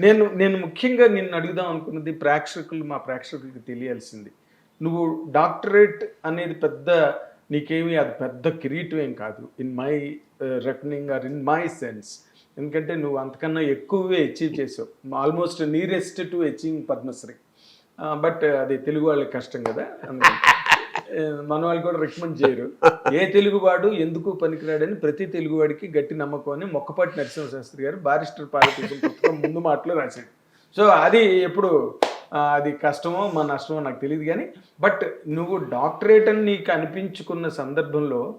నేను నేను ముఖ్యంగా నిన్ను అడుగుదాం అనుకున్నది ప్రేక్షకులు మా ప్రేక్షకులకి తెలియాల్సింది. నువ్వు డాక్టరేట్ అనేది పెద్ద నీకేమి అది పెద్ద కిరీటం ఏం కాదు. In my reckoning or in my sense ఎందుకంటే నువ్వు అంతకన్నా ఎక్కువే అచీవ్ చేసావు. Almost nearest to achieving Padmashri but అది తెలుగు వాళ్ళకి కష్టం కదా. Uh, మన వాళ్ళు కూడా రికమెండ్ చేయరు. ఏ తెలుగువాడు ఎందుకు పనికిరాడని ప్రతి తెలుగువాడికి గట్టి నమ్మకం అని మొక్కపాటి నరసింహశాస్త్రి గారు బారిస్టర్ పాలిటిషన్ పుస్తకం ముందు మాటలో రాశాడు సో అది ఎప్పుడు అది కష్టమో మా నష్టమో నాకు తెలియదు కానీ బట్ నువ్వు డాక్టరేట్ అని నీకు అనిపించుకున్న సందర్భంలో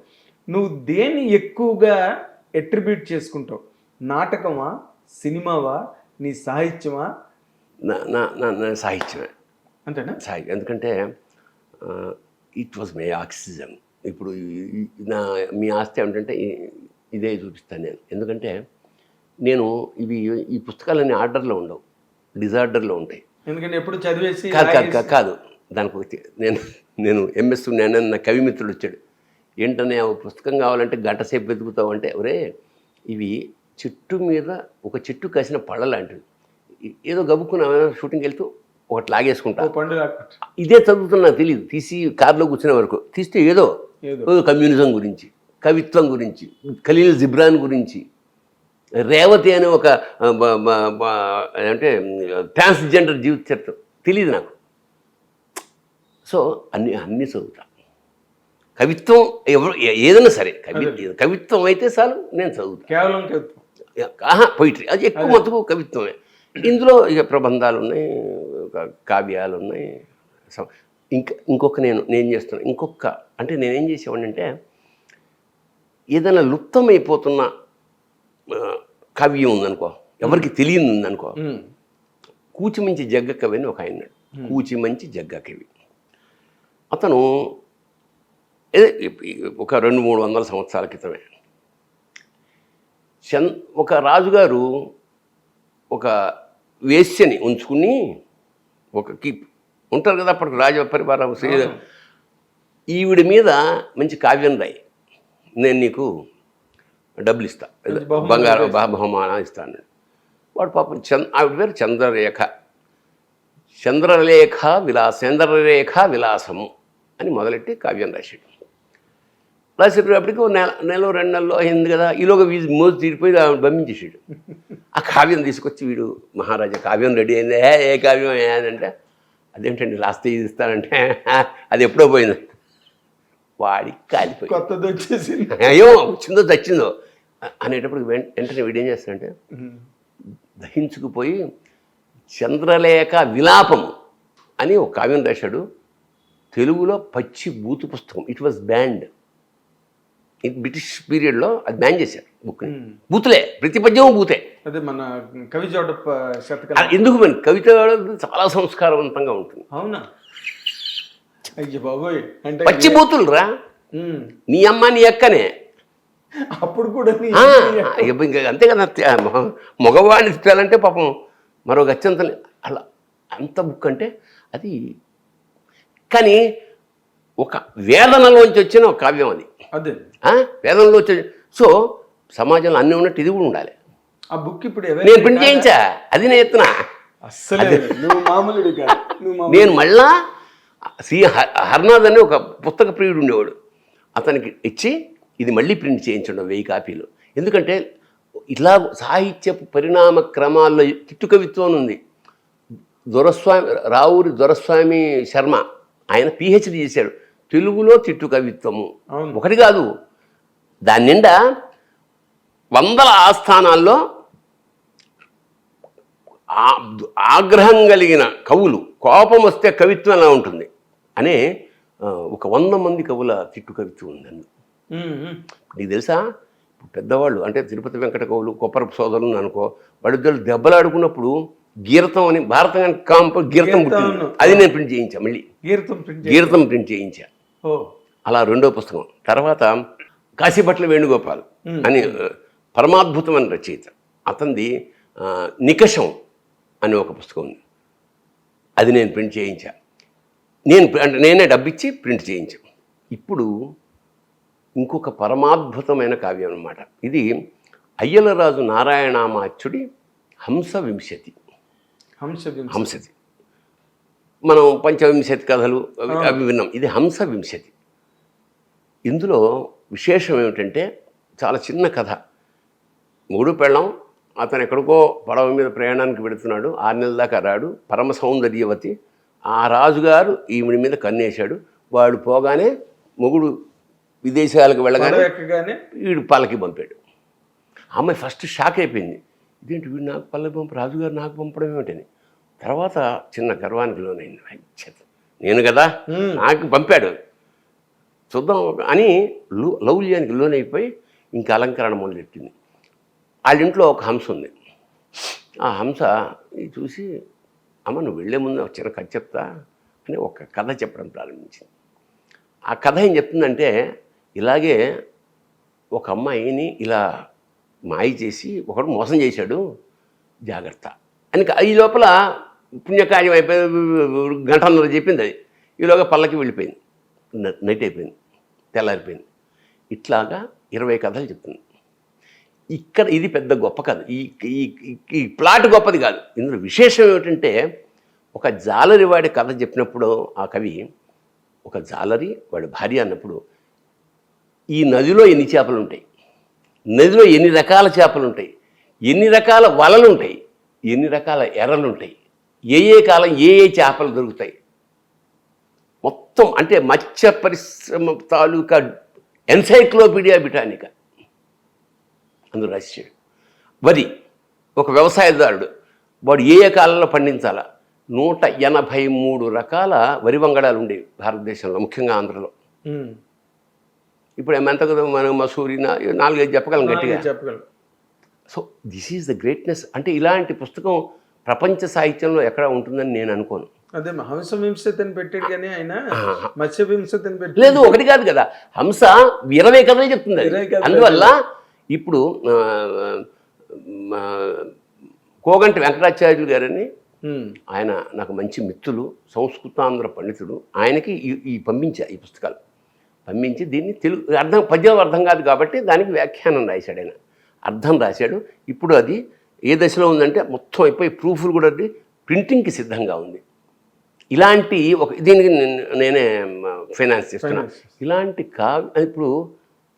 నువ్వు దేన్ని ఎక్కువగా ఎట్రిబ్యూట్ చేసుకుంటావు? నాటకమా? సినిమావా? నీ సాహిత్యమా? నా- నా సాహిత్యమే. అంతేనా? సాహిత్యం. ఎందుకంటే ఇట్ వాజ్ మై ఆక్సిజన్ ఇప్పుడు నా మీ ఆస్తి ఏమిటంటే ఇదే చూపిస్తాను నేను. ఎందుకంటే నేను ఇవి ఈ పుస్తకాలన్నీ ఆర్డర్లో ఉండవు డిజార్డర్లో ఉంటాయి. ఎందుకంటే ఎప్పుడు చదివేసి కాదు కాదు కాదు. దానికి నేను నేను ఎంఎస్ నేను నా కవి మిత్రుడు వచ్చాడు. ఏంటనే ఒక పుస్తకం కావాలంటే గంట సేపు వెతుకుతావు అంటే ఒరే ఇవి చెట్టు మీద ఒక చెట్టు కాసిన పళ్ళ లాంటివి. ఏదో గబుక్కున షూటింగ్ వెళ్తూ ఒకటి లాగేసుకుంటా. ఇదే చదువుతున్నా తెలియదు తీసి కారులో కూర్చునే వరకు. తీస్తే ఏదో కమ్యూనిజం గురించి కవిత్వం గురించి ఖలీల్ జిబ్రాన్ గురించి రేవతి అనే ఒక అంటే ట్రాన్స్జెండర్ జీవిత చరిత్ర తెలియదు నాకు. సో అన్ని అన్ని చదువుతా. కవిత్వం ఎవరు ఏదైనా సరే కవి కవిత్వం అయితే చాలు నేను చదువుతా. కేవలం కవిత్వం. ఆహా పొయిటరీ అది ఎక్కువ మటుకు కవిత్వమే. ఇందులో ఇక ప్రబంధాలు ఉన్నాయి ఒక కావ్యాలు ఉన్నాయి ఇంకా ఇంకొక నేను నేను చేస్తున్నా. ఇంకొక అంటే నేనేం చేసేవాడిని అంటే ఏదైనా లుప్తమైపోతున్న కావ్యం ఉందనుకో ఎవరికి తెలియదు ఉందనుకో ఉమ్. కూచిమంచి జగ్గ కవి అని ఒక ఆయన కూచిమంచి జగ్గ కవి. అతను ఒక రెండు మూడు వందల సంవత్సరాల క్రితమే. చన్ ఒక రాజుగారు ఒక వేశ్యని ఉంచుకుని ఒక కీప్ ఉంటారు కదా అప్పటికి రాజ పరివారం శ్రీ- ఈవిడ మీద మంచి కావ్యం రాయి. నేను నీకు డబ్బులు ఇస్తా. బంగారం బహ- బహుమానం ఇస్తాను వాడు పాపం చంద్ర ఆవిడ పేరు చంద్రరేఖ. చంద్రలేఖ విలాస చంద్రరేఖ విలాసము అని మొదలెట్టి కావ్యం రాశాడు. రాసేటప్పటికి నెల నెల రెండు నెలలో అయింది కదా. ఈలోగా వీధి మోజు తీరిపోయి ఆవిడ బంధించేసాడు ఆ కావ్యం తీసుకొచ్చి వీడు మహారాజా కావ్యం రెడీ అయింది. ఏ ఏ కావ్యం ఏ అని అంటే అదేంటండి లాస్ట్ ఇది ఇస్తానంటే అది ఎప్పుడో పోయింది. వాడికి కాలిపోయి కొత్తది వచ్చేసి అయ్యో వచ్చిందో చచ్చిందో అనేటప్పుడు వెంటనే వీడు ఏం చేస్తాడంటే దహించుకుపోయి చంద్రలేఖ విలాపము అని ఒక కావ్యం రాశాడు. తెలుగులో పచ్చి బూతు పుస్తకం ఇట్ వాజ్ బ్యాండ్ బ్రిటిష్ పీరియడ్లో అది బ్యాన్ చేశారు బుక్. బూతులే ప్రతి పద్యం బూతే. అదే మన కవి ఎందుకు మరి? కవిత చాలా సంస్కారవంతంగా ఉంటుంది. అవునా? అయ్య బాబోయ్. అంటే పచ్చి బూతులు రా. నీ అమ్మ నీ అక్కనే. అప్పుడు కూడా ఇక అంతే కదా మగవాడిని తిట్టాలంటే పాపం మరో గత్యంత అలా అంత బుక్ అంటే అది కానీ ఒక వేదనలోంచి వచ్చిన ఒక కావ్యం అది. అదే? వేదనలో వచ్చే సో సమాజంలో అన్నీ ఉన్నట్టు ఇది కూడా ఉండాలి. ఆ బుక్ ఇప్పుడు నేను ప్రింట్ చేయించా? అది నేను ఎత్తున? నేను మళ్ళా శ్రీ హర్నాథ్ అని ఒక పుస్తక ప్రియుడు ఉండేవాడు. అతనికి ఇచ్చి ఇది మళ్ళీ ప్రింట్ చేయించండి వెయ్యి కాపీలు. ఎందుకంటే ఇలా సాహిత్య పరిణామ క్రమాల్లో తిట్టు కవిత్వం ఉంది. దొరస్వామి రావురి దొరస్వామి శర్మ ఆయన పిహెచ్డి చేశాడు. తెలుగులో తిట్టు కవిత్వము. ఒకటి కాదు దాని నిండా వందల ఆస్థానాల్లో ఆగ్రహం కలిగిన కవులు కోపం వస్తే కవిత్వం ఎలా ఉంటుంది అనే ఒక వంద మంది కవుల తిట్టు కవిత్వం ఉందండి. నీకు తెలుసా పెద్దవాళ్ళు అంటే తిరుపతి వెంకట కవులు కొప్పరపు సోదరులు అనుకో వాళ్ళిద్దరు దెబ్బలాడుకున్నప్పుడు గీరతం అని భారతం కాంప గీరతం పుట్టింది. అది నేను ప్రింట్ చేయించా మళ్ళీ గీర్తం ప్రింట్. గీరతం ప్రింట్ చేయించా అలా రెండో పుస్తకం. తర్వాత కాశీపట్ల వేణుగోపాల్ అని పరమాద్భుతమైన రచయిత. అతనిది నికషం అనే ఒక పుస్తకం ఉంది. అది నేను ప్రింట్ చేయించా. నేను అంటే నేనే డబ్బిచ్చి ప్రింట్ చేయించాం. ఇప్పుడు ఇంకొక పరమాద్భుతమైన కావ్యం అన్నమాట. ఇది అయ్యలరాజు నారాయణామాచ్యుడి హంస వింశతి హంస హంసతి మనం పంచవింశతి కథలు అవి అవి విన్నాం. ఇది హంస వింశతి. ఇందులో విశేషం ఏమిటంటే చాలా చిన్న కథ. మూడు పెళ్ళం అతను ఎక్కడికో పడవ మీద ప్రయాణానికి పెడుతున్నాడు ఆరు నెలల దాకా రాడు. పరమ సౌందర్యవతి. ఆ రాజుగారు ఈవిడి మీద కన్నేశాడు. వాడు పోగానే మొగుడు విదేశాలకు వెళ్ళగానే వీడు పల్లకి పంపాడు. అమ్మాయి ఫస్ట్ షాక్ అయిపోయింది. ఇదేంటి వీడు నాకు పల్లకి పంప రాజుగారు నాకు పంపడం ఏమిటని. తర్వాత చిన్న గర్వానికి లోనైంది. నేను కదా. నాకు పంపాడు. చూద్దాం అని లు లౌల్యానికి లోనైపోయి ఇంకా అలంకరణ మొదలెట్టింది. వాళ్ళ ఇంట్లో ఒక హంస ఉంది. ఆ హంస చూసి అమ్మ నువ్వు వెళ్ళే ముందు ఒక చిన్న కథ చెప్తా అని ఒక కథ చెప్పడం ప్రారంభించింది. ఆ కథ ఏం చెప్తుందంటే ఇలాగే ఒక అమ్మాయిని ఇలా మాయ చేసి ఒకడు మోసం చేశాడు. జాగ్రత్త. అని ఈ లోపల పుణ్యకార్యం అయిపోయి గంటన్నర చెప్పింది అది. ఈలోగా పల్లకి వెళ్ళిపోయింది. నైట్ అయిపోయింది. తెల్లారిపోయింది. ఇట్లాగా ఇరవై కథలు చెప్తుంది. ఇక్కడ ఇది పెద్ద గొప్ప కథ. ఈ ఈ ఈ ప్లాట్ గొప్పది కాదు. ఇందులో విశేషం ఏమిటంటే ఒక జాలరి వాడి కథ చెప్పినప్పుడు ఆ కవి ఒక జాలరి వాడి భార్య అన్నప్పుడు ఈ నదిలో ఎన్ని చేపలు ఉంటాయి? నదిలో ఎన్ని రకాల చేపలు ఉంటాయి? ఎన్ని రకాల వలలు ఉంటాయి? ఎన్ని రకాల ఎర్రలు ఉంటాయి? ఏ ఏ కాలం ఏ ఏ చేపలు దొరుకుతాయి. మొత్తం అంటే మత్స్య పరిశ్రమ తాలూకా ఎన్సైక్లోపీడియా బిటానికా. అందులో రాశాడు వరి ఒక వ్యవసాయదారుడు వాడు ఏ ఏ కాలంలో పండించాలా? నూట ఎనభై మూడు రకాల వరి వంగడాలు ఉండేవి భారతదేశంలో ముఖ్యంగా ఆంధ్రలో. ఇప్పుడు ఎంత కదా మనం మసూరి నాలుగైదు చెప్పగలం గట్టిగా? నాలుగే చెప్పగలను so this is the greatness. అంటే ఇలాంటి పుస్తకం ప్రపంచ సాహిత్యంలో ఎక్కడ ఉంటుందని నేను అనుకోను. అదే హంస వింశతిని పెట్టాడు కానీ ఆయన మత్స్య వింశతిని పెట్టి లేదు ఒకటి కాదు కదా. హంస ఇరవై కథలు చెప్తుంది. అందువల్ల ఇప్పుడు కోగంటి వెంకటాచార్యులు గారని. ఆయన నాకు మంచి మిత్రులు సంస్కృతాంధ్ర పండితుడు. ఆయనకి ఈ ఈ పంపించా ఈ పుస్తకాలు. పంపించి దీన్ని తెలుగు అర్థం పద్యం అర్థం కాదు కాబట్టి దానికి వ్యాఖ్యానం రాశాడు ఆయన. అర్థం రాశాడు. ఇప్పుడు అది ఏ దశలో ఉందంటే మొత్తం అయిపోయి ప్రూఫ్లు కూడా ప్రింటింగ్కి సిద్ధంగా ఉంది. ఇలాంటి ఒక దీనికి నేను- నేనే ఫైనాన్స్ చేస్తున్నా. ఇలాంటి కావ్య ఇప్పుడు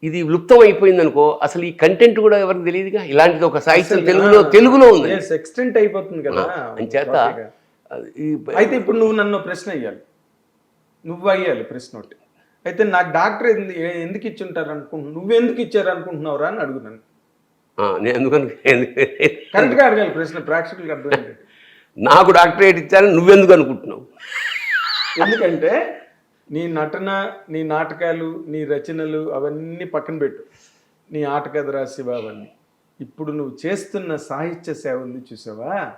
ఇది లుప్తం అయిపోయింది అనుకో అసలు ఈ కంటెంట్ కూడా ఎవరికి తెలియదుగా? ఇలాంటిది ఒక సాహిత్యం తెలుగులో తెలుగులో ఉంది. extent అయిపోతుంది కదా. అంచేత అయితే ఇప్పుడు నువ్వు నన్ను ప్రశ్న అయ్యాలి. నువ్వు అయ్యాలి ప్రశ్న ఒకటి. అయితే నాకు డాక్టర్ ఎందు- ఏ- ఎందుకు ఇచ్చుంటారు అనుకుంటున్నావు నువ్వు ఎందుకు ఇచ్చారు అనుకుంటున్నావురా అని అడుగున్నాను ఎందుకని అడగాలి ప్రశ్న ప్రేక్షకులకు నాకు డాక్టరేట్ ఇచ్చారని నువ్వెందుకు అనుకుంటున్నావు? ఎందుకంటే నీ నటన నీ నాటకాలు నీ రచనలు అవన్నీ పక్కన పెట్టు. నీ ఆటకథ రాసివ అవన్నీ. ఇప్పుడు నువ్వు చేస్తున్న సాహిత్య సేవ ఉంది చూసావా?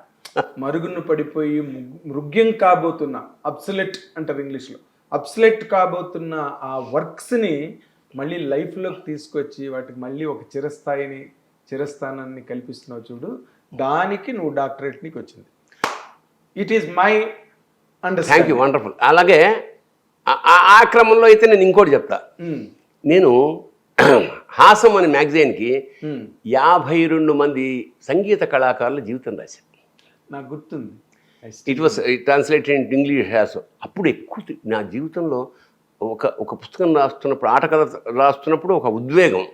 మరుగున పడిపోయి మృగ్యం కాబోతున్న అబ్సలెట్ అంటారు ఇంగ్లీష్లో. అబ్సలెట్ కాబోతున్న ఆ వర్క్స్ని మళ్ళీ లైఫ్లోకి తీసుకొచ్చి వాటికి మళ్ళీ ఒక చిరస్థాయిని చిరస్థానాన్ని కల్పిస్తున్నావు చూడు దానికి నువ్వు డాక్టరేట్ నీకు వచ్చింది. It is my thank understanding you wonderful అలాగే ఆ- క్రమంలో అయితే నేను ఇంకోటి చెప్తా. నేను హాసం అనే మ్యాగజైన్కి యాభై రెండు మంది సంగీత కళాకారుల జీవితం రాశాను నాకు గుర్తుంది. It was translated in English has అప్పుడు ఎక్కువ నా జీవితంలో ఒక ఒక పుస్తకం రాస్తున్నప్పుడు ఆట కథ రాస్తున్నప్పుడు ఒక ఉద్వేగం.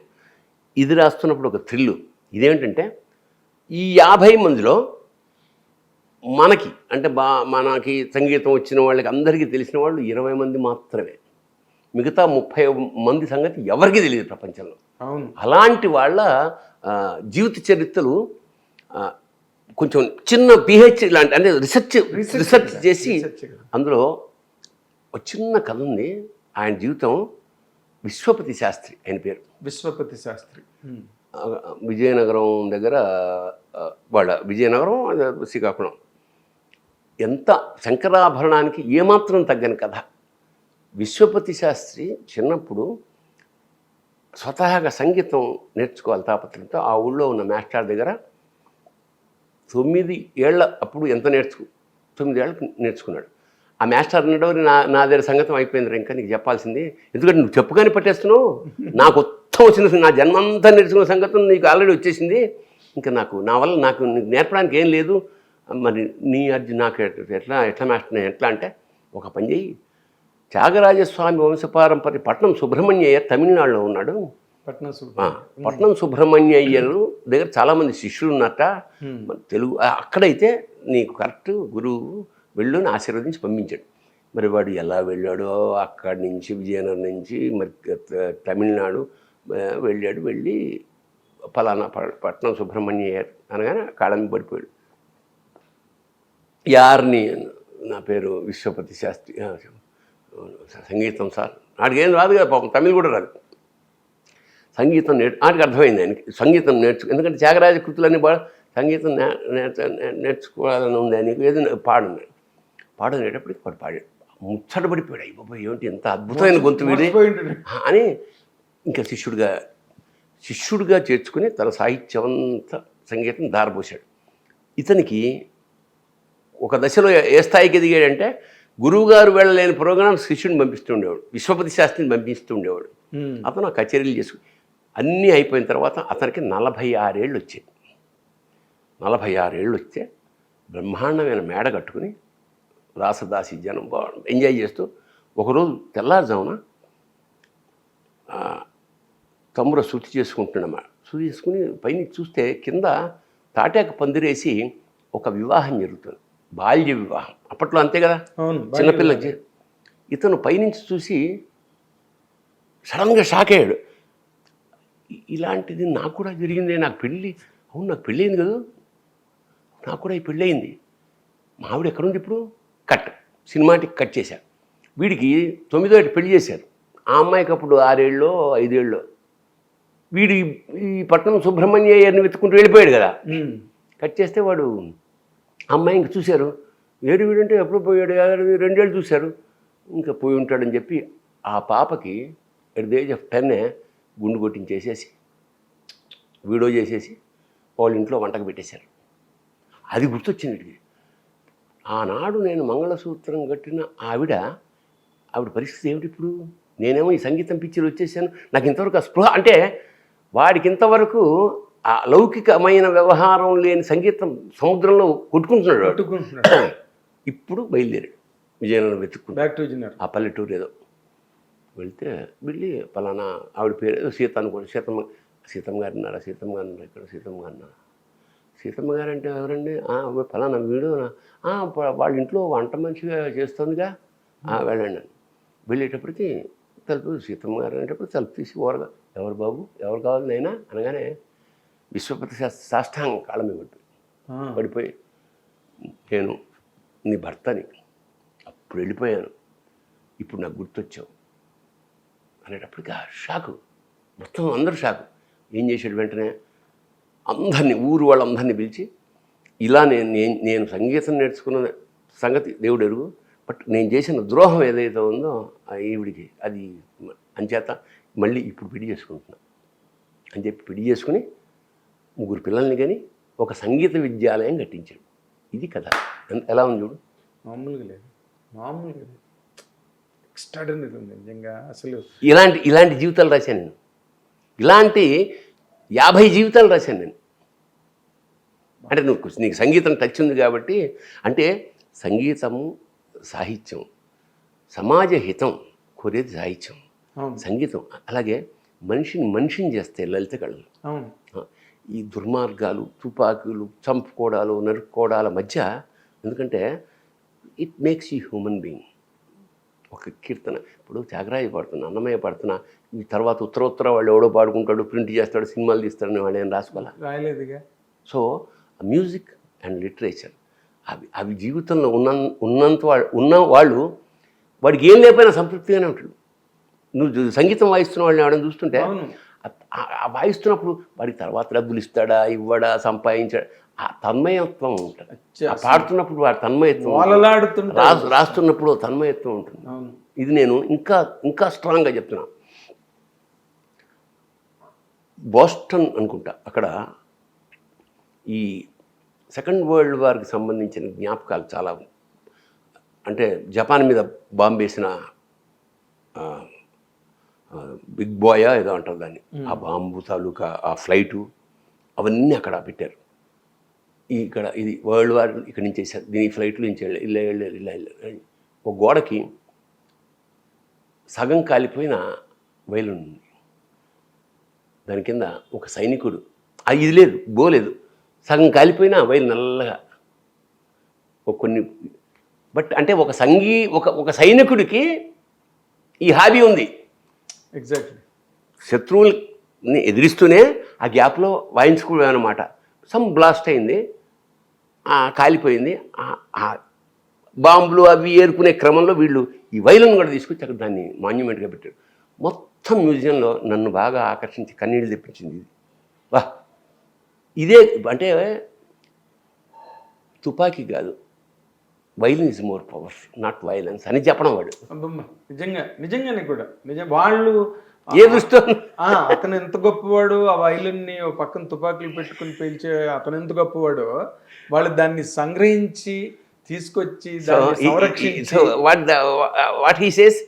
ఇది రాస్తున్నప్పుడు ఒక థ్రిల్లు. ఇదేంటంటే ఈ యాభై మందిలో మనకి అంటే బా మనకి సంగీతం వచ్చిన వాళ్ళకి అందరికీ తెలిసిన వాళ్ళు ఇరవై మంది మాత్రమే. మిగతా ముప్పై మంది సంగతి ఎవరికీ తెలియదు ప్రపంచంలో. అలాంటి వాళ్ళ జీవిత చరిత్రలు కొంచెం చిన్న పిహెచ్ లాంటి అంటే రీసెర్చ్ రీసెర్చ్ చేసి. అందులో ఒక చిన్న కథ ఉంది. ఆయన జీవితం విశ్వపతి శాస్త్రి ఆయన పేరు. విశ్వపతి శాస్త్రి. విజయనగరం దగ్గర వాళ్ళ విజయనగరం శ్రీకాకుళం. ఎంత శంకరాభరణానికి ఏమాత్రం తగ్గని కథ. విశ్వపతి శాస్త్రి చిన్నప్పుడు స్వతహాగా సంగీతం నేర్చుకోవాలి తాపత్రంతో ఆ ఊళ్ళో ఉన్న మాస్టర్ దగ్గర తొమ్మిది ఏళ్ళ అప్పుడు ఎంత నేర్చుకు తొమ్మిది ఏళ్ళకి నేర్చుకున్నాడు. ఆ మాస్టర్ అన్నాడు నా నా దగ్గర సంగతం అయిపోయింది ఇంకా నీకు చెప్పాల్సింది. ఎందుకంటే నువ్వు చెప్పుకొని పట్టేస్తున్నావు. నాకు మొత్తం వచ్చిన నా జన్మంతా నేర్చుకున్న సంగతం నీకు ఆల్రెడీ వచ్చేసింది. ఇంకా నాకు నా వల్ల నాకు నీకు నేర్పడానికి ఏం లేదు. మరి నీ అది నాకు ఎట్- ఎట్లా ఎట్లా మాస్టర్ నేను ఎట్లా అంటే ఒక పని చెయ్యి. త్యాగరాజస్వామి వంశపారంపర్య పట్నం సుబ్రహ్మణ్య అయ్యర్ తమిళనాడులో ఉన్నాడు. పట్నం పట్నం సుబ్రహ్మణ్య అయ్యర్ దగ్గర చాలామంది శిష్యులు ఉన్నట్ట తెలుగు అక్కడైతే నీకు కరెక్ట్ గురువు వెళ్ళు అని ఆశీర్వదించి పంపించాడు. మరి వాడు ఎలా వెళ్ళాడో అక్కడి నుంచి విజయనగరం నుంచి మరి తమిళనాడు వెళ్ళాడు. వెళ్ళి ఫలానా పట్నం సుబ్రహ్మణ్య అయ్యర్ అనగానే కాళ్ళని పడిపోయాడు. యార్ని నా పేరు విశ్వపతి శాస్త్రి సంగీతం సార్. నాటికేం రాదు కదా పాపం తమిళ్ కూడా రాదు. సంగీతం నేర్చు ఆడికి అర్థమైంది ఆయనకి. సంగీతం నేర్చు ఎందుకంటే త్యాగరాజ కృతులన్నీ బాగా సంగీతం నేర్చుకోవాలని ఉంది ఆయనకి. ఏదో పాడు పాడనేటప్పటికి వాడు పాడాడు. ముచ్చట పడిపోయాడు. అయ్యి బాబా ఏమిటి ఎంత అద్భుతమైన గొంతు వీడి. అని ఇంకా శిష్యుడిగా శిష్యుడిగా చేర్చుకుని తన సాహిత్యం అంతా సంగీతం దారపోశాడు ఇతనికి ఒక దశలో ఏ స్థాయికి ఎదిగాడంటే గురువుగారు వెళ్ళలేని ప్రోగ్రాం శిష్యుడిని పంపిస్తూ ఉండేవాడు. విశ్వపతి శాస్త్రిని పంపిస్తూ ఉండేవాడు. అతను ఆ కచేరీలు చేసుకు అన్నీ అయిపోయిన తర్వాత అతనికి నలభై ఆరేళ్ళు వచ్చాయి. నలభై ఆరేళ్ళు వస్తే బ్రహ్మాండమైన మేడ కట్టుకుని రాసదాసి జనం ఎంజాయ్ చేస్తూ ఒకరోజు తెల్లారుజామున తమ్ముడు శృతి చేసుకుంటున్నమాట శృతి చేసుకుని పైన చూస్తే కింద తాటాకు పందిరేసి ఒక వివాహం జరుగుతుంది. బాల్య వివాహం. అప్పట్లో అంతే కదా? చిన్నపిల్ల ఇతను పైనుంచి చూసి సడన్గా షాక్ అయ్యాడు. ఇలాంటిది నాకు కూడా జరిగింది నాకు పెళ్ళి అవును నాకు పెళ్ళయింది కదా? నాకు కూడా ఈ పెళ్ళి అయింది మావిడ ఎక్కడుంది ఇప్పుడు? కట్. సినిమాటిక్ కట్ చేశారు. వీడికి తొమ్మిదో పెళ్ళి చేశారు. ఆ అమ్మాయికి అప్పుడు ఆరేళ్ళు ఐదేళ్ళు. వీడు ఈ- ఈ పట్టణం సుబ్రహ్మణ్య అయ్యర్ని వెతుకుంటూ వెళ్ళిపోయాడు కదా. కట్ చేస్తే వాడు అమ్మాయి ఇంక చూశారు. ఏడు వీడంటే ఎప్పుడు పోయాడు? రెండేళ్ళు చూశారు. ఇంకా పోయి ఉంటాడని చెప్పి ఆ పాపకి ఎట్ ద ఏజ్ ఆఫ్ టెన్నే గుండు కొట్టించేసేసి వీడియో చేసేసి వాళ్ళ ఇంట్లో వంటకు పెట్టేశారు. అది గుర్తొచ్చింది ఆనాడు నేను మంగళసూత్రం కట్టిన ఆవిడ ఆవిడ పరిస్థితి ఏమిటి ఇప్పుడు? నేనేమో ఈ సంగీతం పిక్చర్ వచ్చేసాను. నాకు ఇంతవరకు ఆ స్పృహ అంటే వాడికి ఇంతవరకు ఆ లౌకికమైన వ్యవహారం లేని సంగీతం సముద్రంలో కొట్టుకుంటున్నాడు ఇప్పుడు బయలుదేరాడు. విజయనగరం వెతుక్కుంటా. Back to Vizianagaram. ఆ పల్లెటూరు ఏదో. వెళ్తే వెళ్ళి పలానా ఆవిడ పేరు ఏదో సీత అనుకోండి సీతమ్మ సీతమ్మ గారు ఉన్నారా సీతమ్మ గారు ఉన్నారు ఇక్కడ సీతమ్మ గారు ఉన్నారా సీతమ్మ గారు అంటే ఎవరండి? "ఆ, ఆవిడ పలానా వీడు "ఆ, ప- వాళ్ళ ఇంట్లో వంట మంచిగా చేస్తుందిగా. "ఆ, వెళ్ళండి వెళ్ళేటప్పటికి తలుపు సీతమ్మ గారు అనేటప్పుడు తలుపు తీసి ఓరగా ఎవరు బాబు? ఎవరు కావాలి నైనా అనగానే విశ్వపతి సాష్టాంగం కాళ్ళ మీద పడిపోయి. పడిపోయి నేను నీ భర్తని అప్పుడు వెళ్ళిపోయాను. ఇప్పుడు నాకు గుర్తొచ్చావు. అనేటప్పటికి ఆ షాకు. మొత్తం అందరూ షాకు. ఏం చేశాడు వెంటనే? అందరినీ ఊరు వాళ్ళందరినీ పిలిచి ఇలా నేను నేను సంగీతం నేర్చుకున్న సంగతి దేవుడు ఎరుగు. బట్ నేను చేసిన ద్రోహం ఏదైతే ఉందో ఆ ఈవిడికి అది అంచేత మళ్ళీ ఇప్పుడు పెళ్ళి చేసుకుంటున్నా. అని చెప్పి పెళ్ళి చేసుకుని ముగ్గురు పిల్లల్ని కానీ ఒక సంగీత విద్యాలయం కట్టించాడు ఇది కథ. ఎలా ఉంది చూడు? మామూలుగా లేదు. మామూలుగా లేదు. ఎక్స్ట్రాడనరీ ఉంది నిజంగా. అసలు ఇలాంటి ఇలాంటి జీవితాలు రాశాను నేను. ఇలాంటి యాభై జీవితాలు రాశాను నేను. అంటే నువ్వు నీకు సంగీతం టచ్ ఉంది కాబట్టి అంటే సంగీతము సాహిత్యం సమాజ హితం కోరేది సాహిత్యం. సంగీతం. అలాగే మనిషిని మనిషిని చేస్తే లలిత కళలు. ఈ దుర్మార్గాలు తుపాకులు చంపుకోవడాలు నరుక్కోవడాల మధ్య ఎందుకంటే it makes you human being ఒక కీర్తన. ఇప్పుడు త్యాగరాజ పాడుతున్నా అన్నమయ్య పాడుతున్నా ఈ తర్వాత ఉత్తర ఉత్తర వాళ్ళు ఎవడో పాడుకుంటాడు ప్రింట్ చేస్తాడు సినిమాలు తీస్తాడని వాళ్ళు ఏం రాసుకోవాలా? రాయలేదుగా సో మ్యూజిక్ అండ్ లిటరేచర్. అవి అవి జీవితంలో ఉన్న ఉన్నంత వాళ్ళు ఉన్న వాళ్ళు వాడికి ఏం లేకపోయినా సంతృప్తిగానే ఉంటాడు. నువ్వు సంగీతం వాయిస్తున్న వాళ్ళని ఎవరైనా చూస్తుంటే వాయిస్తున్నప్పుడు వాడికి తర్వాత డబ్బులు ఇస్తాడా ఇవ్వడా సంపాదించాడా? ఆ తన్మయత్వం ఉంటుంది. పాడుతున్నప్పుడు వాడి తన్మయత్వం ఉంటుంది. వాళ్ళలాడుతుంటా రా రాస్తున్నప్పుడు తన్మయత్వం ఉంటుంది. ఇది నేను ఇంకా ఇంకా స్ట్రాంగ్గా చెప్తున్నా. బోస్టన్ అనుకుంటా. అక్కడ ఈ సెకండ్ వరల్డ్ వార్కి సంబంధించిన జ్ఞాపకాలు చాలా అంటే జపాన్ మీద బాంబు వేసిన ఆ, ఆ, బిగ్ బాయా ఏదో అంటారు దాన్ని. ఆ బాంబు తాలూకా ఆ ఫ్లైటు అవన్నీ అక్కడ పెట్టారు. ఇక్కడ ఇది వరల్డ్ వార్ ఇక్కడ నుంచి వేసారు దీని ఫ్లైట్లో నుంచి వెళ్ళి ఇలా వెళ్ళారు ఇలా వెళ్ళారు. ఒక గోడకి సగం కాలిపోయిన ఉంది. దాని కింద ఒక సైనికుడు. ఇది లేదు బోలేదు సగం కాలిపోయిన వైలు నల్లగా ఒక కొన్ని బట్ అంటే ఒక సంగీ ఒక ఒక సైనికుడికి ఈ హాబీ ఉంది. ఎగ్జాక్ట్లీ శత్రువుల్ని ఎదిరిస్తూనే ఆ గ్యాప్లో వాయించుకోవడం అనమాట సమ్ బ్లాస్ట్ అయింది కాలిపోయింది. బాంబులు అవి ఏరుకునే క్రమంలో వీళ్ళు ఈ వైలను కూడా తీసుకొచ్చి అక్కడ దాన్ని మాన్యుమెంట్గా పెట్టారు. మొత్తం మ్యూజియంలో నన్ను బాగా ఆకర్షించి కన్నీళ్ళు తెప్పించింది ఇది. వా ఇదే అంటే తుపాకీ కాదు. Violence is more powerful not violence అని చెప్పడం వాడు. నిజంగా నిజంగానే కూడా. నిజం వాళ్ళు ఏ దృష్టితో ఆ, అతను ఎంత గొప్పవాడు ఆ వైలుని ఓ పక్కన తుపాకులు పెట్టుకుని పేల్చే అతను ఎంత గొప్పవాడు వాళ్ళు దాన్ని సంగ్రహించి తీసుకొచ్చి what what he says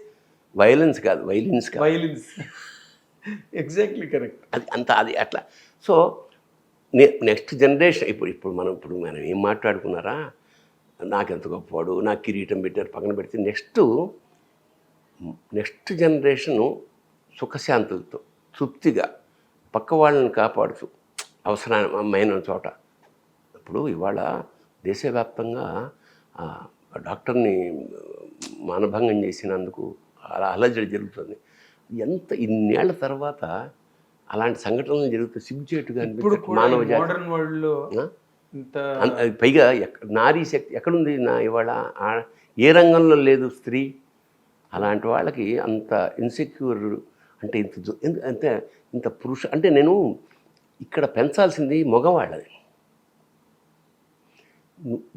violence కాదు వైలెన్స్ కాదు. వైలెన్స్ ఎగ్జాక్ట్లీ కరెక్ట్ అది అంత అది అట్లా. సో నే నెక్స్ట్ జనరేషన్ ఇప్పుడు ఇప్పుడు మనం ఇప్పుడు మనం ఏం మాట్లాడుకున్నారా? నాకెంత గొప్పవాడు నాకు కిరీటం పెట్టారు పక్కన పెడితే నెక్స్ట్ నెక్స్ట్ జనరేషను సుఖశాంతులతో తృప్తిగా పక్క వాళ్ళని కాపాడుతూ అవసరమైన చోట. ఇప్పుడు ఇవాళ దేశవ్యాప్తంగా డాక్టర్ని మానభంగం చేసినందుకు అలా అలజడి జరుగుతుంది. ఎంత ఇన్నేళ్ళ తర్వాత అలాంటి సంఘటనలు జరుగుతూ సిగ్గుచేటుగా మానవ జాతి. మోడర్న్ వరల్డ్లో ఆ? ఇంత అన్- అది పైగా నారీ శక్తి ఎక్కడుంది నా ఇవాళ? ఏ రంగంలో లేదు స్త్రీ? అలాంటి వాళ్ళకి అంత ఇన్సెక్యూర్ అంటే ఇంత అంటే ఇంత పురుష అంటే నేను ఇక్కడ పెంచాల్సింది మగవాళ్ళది.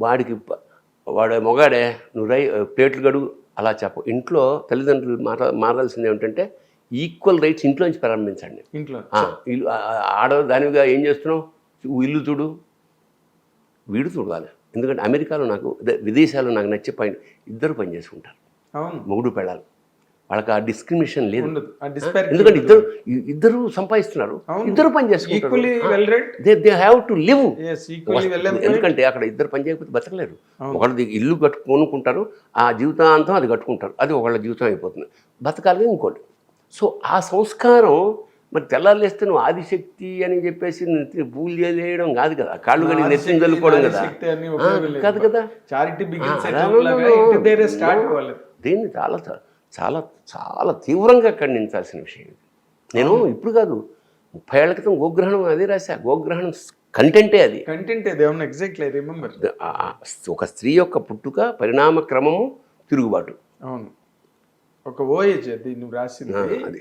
వాడికి వాడు మొగాడే నువ్వు రై ప్లేట్లు గడు అలా చెప్పు. ఇంట్లో తల్లిదండ్రులు మార మారాల్సింది ఏమిటంటే ఈక్వల్ రైట్స్ ఇంట్లో నుంచి ప్రారంభించండి. ఇంట్లో. ఆడ దానిగా ఏం చేస్తున్నావు? ఇల్లు చూడు వీడు చూడాలి. ఎందుకంటే అమెరికాలో నాకు విదేశాల్లో నాకు నచ్చే పాయింట్ ఇద్దరు పని చేసుకుంటారు. మొగుడు పెళ్ళాలి. వాళ్ళకి ఆ డిస్క్రిమినేషన్ లేదు. ఎందుకంటే. ఇద్దరు ఇద్దరు సంపాదిస్తున్నారు. ఇద్దరు పని చేసుకుంటారు. దే హ్యావ్ టు లివ్ ఎందుకంటే అక్కడ ఇద్దరు పని చేయకపోతే బతకలేరు. అవును. ఒకళ్ళది ఇల్లు కట్టుకొనుకుంటారు ఆ జీవితాంతం అది కట్టుకుంటారు. అది ఒకళ్ళ జీవితం అయిపోతుంది. బతకాలి ఇంకోటి. సో ఆ సంస్కారం మరి తెల్లారులేస్తే నువ్వు ఆదిశక్తి అని చెప్పేసి పూలు చేయడం కాదు కదా. కాళ్ళు కడిగి నెత్తిని చల్లుకోవడం కదా. కాదు కదా. దీన్ని చాలా చాలా చాలా తీవ్రంగా ఖండించాల్సిన విషయం ఇది. నేను ఇప్పుడు కాదు ముప్పై ఏళ్ళ క్రితం గోగ్రహణం అదే రాశా. గోగ్రహణం కంటెంటే అది. కంటెంట్ ఎగ్జాక్ట్లీ రిమెంబర్ ఒక స్త్రీ యొక్క పుట్టుక పరిణామ క్రమము తిరుగుబాటు. అవును. ఒక ఓఏజ్ అది నువ్వు రాసింది. అది.